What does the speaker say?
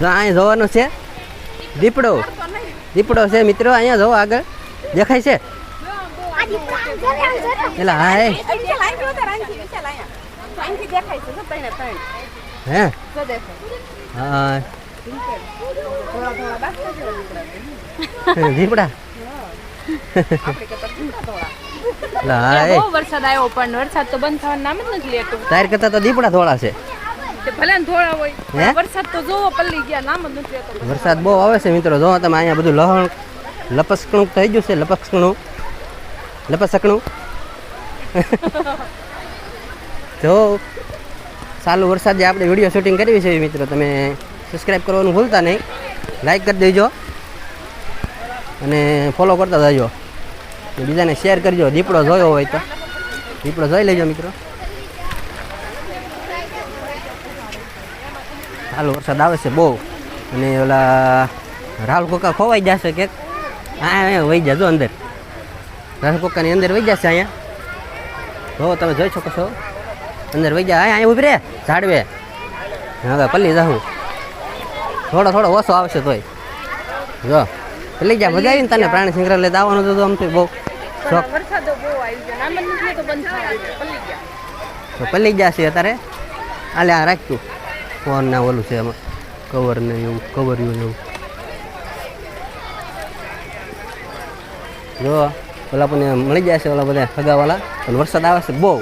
અહીંયા જોવાનું છે. દીપડો. દીપડો છે મિત્રો અહીંયા જોવો આગળ. દેખાય છે? એટલે હા. હે. હા. દીપડા. વરસાદ આવ્યો પણ વરસાદ તો બંધ થવાનું નામ જ નથી લેતું. તાર કરતા તો દીપડા થોડા છે. ભલે ને હોય. વરસાદ તો જોવો પલ્લી ગયા નામ જ નથી લેતો વરસાદ બહુ આવે છે મિત્રો. જો તમે અહીંયા બધું લહણ લપસકણું થઈ ગયું છે લપસકણું. લપસકણું. જો ચાલુ વરસાદે આપણે વીડિયો શૂટિંગ કરવી છે મિત્રો. તમે સબસ્ક્રાઈબ કરવાનું ભૂલતા નહીં. લાઈક કરી દેજો. અને ફોલો કરતા જજો. બીજાને શેર કરજો. દીપડો જોયો હોય તો. દીપડો જોઈ લેજો મિત્રો. ચાલુ વરસાદ આવે છે બહુ. અને ઓલા રાહુલ કોકા ખોવાઈ જશે કે? હા વહી જજો અંદર. રાહુલ કોકાની અંદર વહી જશે અહીંયા. હો તમે જોઈ શકો છો. અંદર વહી જાય અહીંયા ઊભી રે ઝાડવે. હવે પલ્લી જાઉં થોડો થોડો ઓછો આવશે તોય. જો. પલ્લી જા મજા આવી ને તને પ્રાણી સંગ્રહાલય આવવાનું તો આમ તો બહુ શોખ. પલ્લી ગયા તો પલ્લી જશે અત્યારે. આલે આ રાખ્યું ફોન ના ઓલું છે એમાં. કવર ને એવું કવર એવું. જો, ઓલા પણ મળી જાય છે ઓલા બધા સગાવાલા પણ વરસાદ આવે છે બહુ.